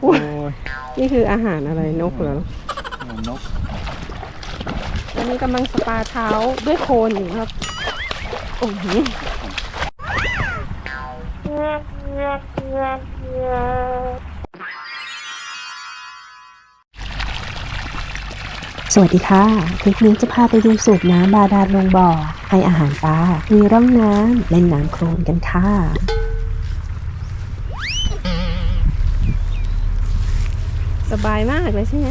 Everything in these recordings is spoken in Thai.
โอ้ยนี่คืออาหารอะไรนกเหรอ เหมือนนกอันนี้กำลังสปาเท้าด้วยโคลนอยู่ครับ โอ้โหสวัสดีค่ะ คลิปนี้จะพาไปดูสูบน้ำบาดาลลงบ่อ ให้อาหารปลา มีร่องน้ำเล่นน้ำโคลนกันค่ะ สบายมากเลยใช่ไหม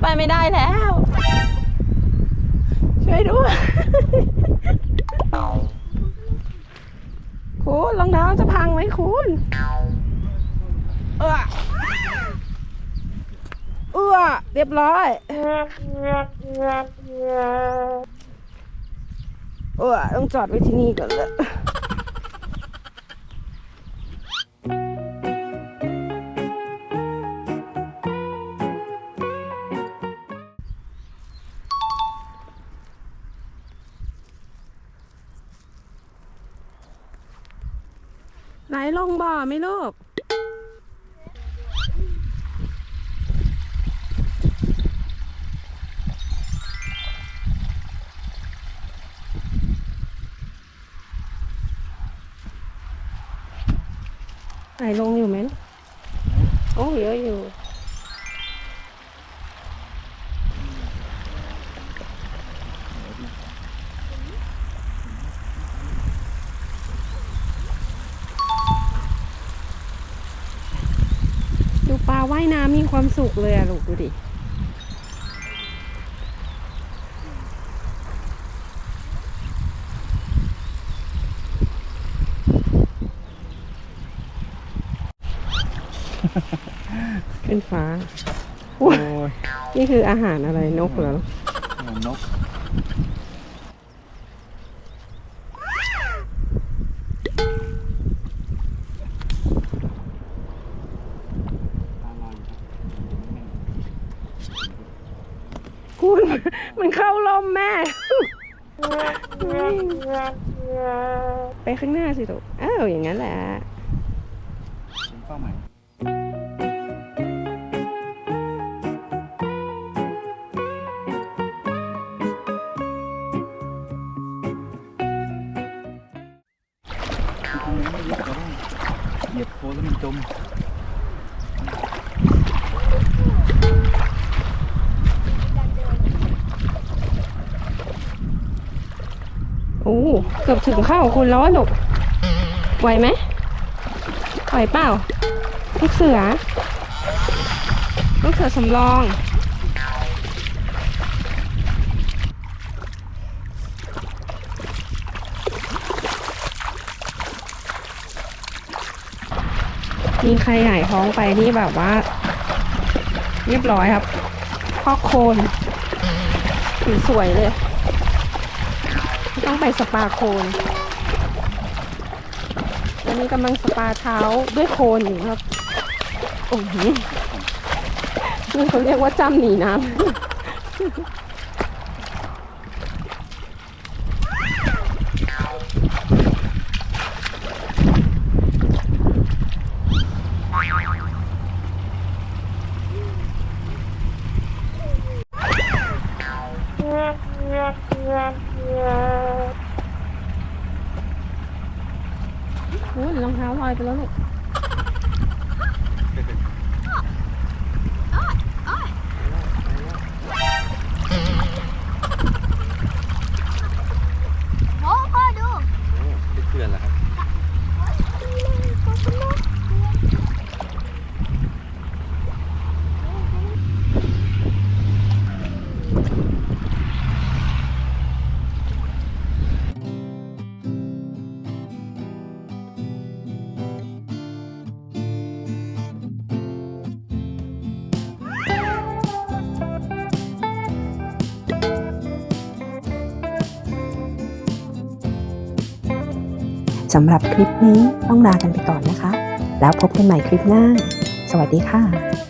ไปไม่ได้แล้ว ช่วยด้วยคุณรองเท้าจะพังไหมคุณเออเออเรียบร้อยเออต้องจอดไว้ที่นี่ก่อนเลย ไหนลงบ่อไหมลูก ไหนลงอยู่ไหมโอ้เยอะอยู่ ปลาว่ายน้ำมีความสุขเลยอะลูกดูดิเป็นฟ้า โอ้ย นี่คืออาหารอะไรนกเหรอเหมือนนก คุณ มันเข้าลมแม่ ไปข้างหน้าสิลูกอ้าวอย่างนั้นแหละเป็นเป้าหมายไม่รู้จะต้องเหยียบโคลนแล้วมันจม กือบถึงเข้าคุณแล้วอะลูกไหวไหมไหวเปล่าลูกเสือลูกเสือสำรองมีใครใหญ่ท้องไปนี่แบบว่า เรียบร้อยครับพอกโคนสวยเลย ต้องไปสปาโคนตอนนี้กำลังสปาเท้าด้วยโคนอยู่ครับ โอ้โหนี่เขาเรียกว่าจ้ำหนีน้ำโอ้ ยรองเท้าลอยไปแล้วลูก สำหรับคลิปนี้ต้องลากันไปก่อนนะคะ แล้วพบกันใหม่คลิปหน้า สวัสดีค่ะ